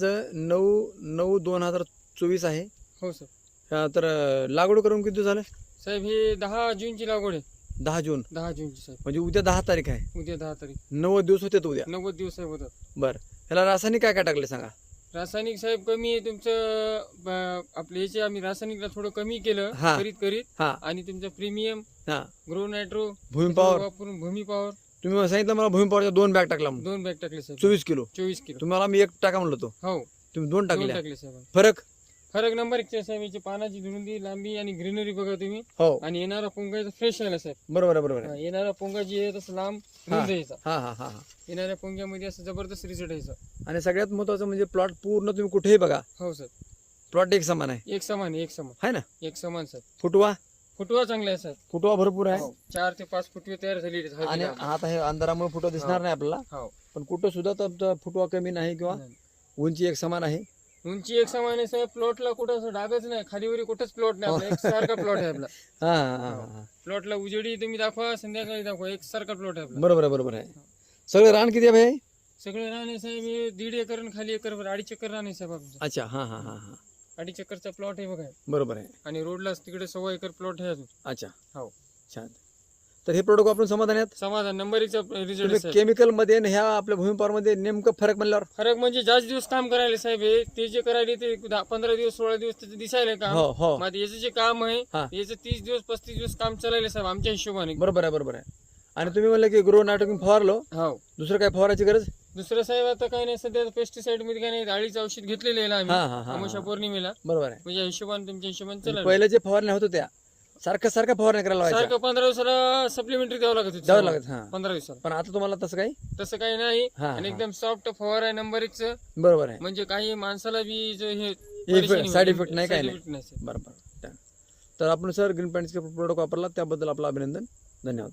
आज नऊ नऊ दोन हजार चोवीस आहे. हो सर. अं, तर लागवड करून किती दिवस झालं? साहेब हे दहा जूनची लागवड आहे. दहा जून. दहा जूनची साहेब. म्हणजे उद्या दहा तारीख आहे. उद्या दहा तारीख. नव्वद दिवस होते उद्या. नव्वद दिवस साहेब होतात. बरं. ह्याला रासायनिक काय काय टाकले सांगा? रासायनिक साहेब कमी आहे तुमचं ब- आपले याचे आम्ही रासायनिकला थोडं कमी केलं हा. करीत करीत. हा. आणि तुमचं प्रीमियम हा. Grow nitro Bhumi power. वापरून भूमी पॉवर. तुम्ही सांगितलं मला भूमी पॉवरच्या दोन बॅग टाकला म्हणून. दोन बॅग टाकले साहेब चोवीस किलो. चोवीस किलो. तुम्हाला मी एक टाका म्हणलो होतो हो. तुम्ही दोन दोन टाकले टाकले साहेब फरक? फरक नंबर एक साहेब याची पानाची रुंदी लांबी आणि ग्रीनरी बघा तुम्ही. हो. आणि येणारा पोंगा फ्रेश आहे ना साहेब बरोबर आहे बरोबर आहे. हा, येणारा पोंगा जी आहे तसं लांब हा. रुंद यायचा हा हा हा हा. येणाऱ्या पोंग्यामध्ये असं जबरदस्त रिझल्ट यायचा आणि सगळ्यात महत्वाचं म्हणजे प्लॉट पूर्ण तुम्ही कुठेही बघा. हो सर. प्लॉट एक समान आहे. एक समान एक समान. है ना? एक समान सर. फुटवा? फुटवा चांगला आहे सर फुटवा भरपूर आहे. हो. चार ते पाच फुटवे तयार आहेत आणि. आता हे अंधारामुळे फुटवा दिसणार नाही आपल्याला. हो. पण कुठं सुद्धा तर फुटवा कमी नाही किंवा नाही. उंची एक समान आहे. उंची एक समान आहे साहेब. प्लॉटला कुठं असं डागच नाही. खालीवरी कुठंच प्लॉट नाही आपला. एक प्लॉट आहे आपला. हा हा हा हा. प्लॉटला उजेडी तुम्ही दाखवा संध्याकाळी दाखवा. एक सारखा प्लॉट आहे आपला. बरोबर आहे बरोबर आहे. सगळं रान किती आहे भाई? सगळे राणे साहेब. हे दीड एकर खाली एकर अडीच एकर राणे साहेब आमचं. अच्छा हा हा हा हा. अडीच एकरचा प्लॉट आहे बघा. बरोबर आहे. आणि रोडला तिकडे सव्वा एकर प्लॉट आहे अजून. अच्छा. हो. छान. तर हे प्रोडक्ट वापरून समाधान आहेत? समाधान. नंबरीचा रिझल्ट केमिकलमध्ये आणि ह्या आपल्या भूमी मध्ये नेमकं फरक म्हणल्यावर? फरक म्हणजे जास्त दिवस काम करायला साहेब हे ते जे करायले ते दहा पंधरा दिवस सोळा दिवस त्याचं दिसायला काम. हो हो. मग आता याचं जे काम आहे. याचं तीस दिवस पस्तीस दिवस काम चालायला साहेब आमच्या हिशोबाने. बरोबर आहे बरोबर आहे. आणि तुम्ही म्हणलं की ग्रो नाटक फवारलो. हो. दुसरं काय फवारायची गरज? दुसरं साहेब आता काही नाही सध्या पेस्टिसाइडमध्ये काही नाही अळीचं औषध घेतलेलं आहे हा आम्ही हा अमावस्या पौर्णिमेला. बरोबर आहे. म्हणजे हिशोबाने तुमच्या हिशोबाने चला पहिले जे फवारण्या होत त्या सारखं सारखं फवारण्या करायला लावायच्या. सारखं पंधरा दिवसाला सप्लिमेंटरी द्यावं लागत होती द्यावं लागत हा. पंधरा दिवसाला. पण आता तुम्हाला तसं काही? तसं काही नाही. हा, आणि हा. एकदम सॉफ्ट फवार आहे नंबर एक बरोबर आहे. म्हणजे काही माणसाला बी जो हे side effect नाही, काही नाही. effect नाही साहेब. बरोबर. तर आपण सर ग्रीन पॅन्टचे प्रोडक्ट वापरला त्याबद्दल आपलं अभिनंदन. धन्यवाद.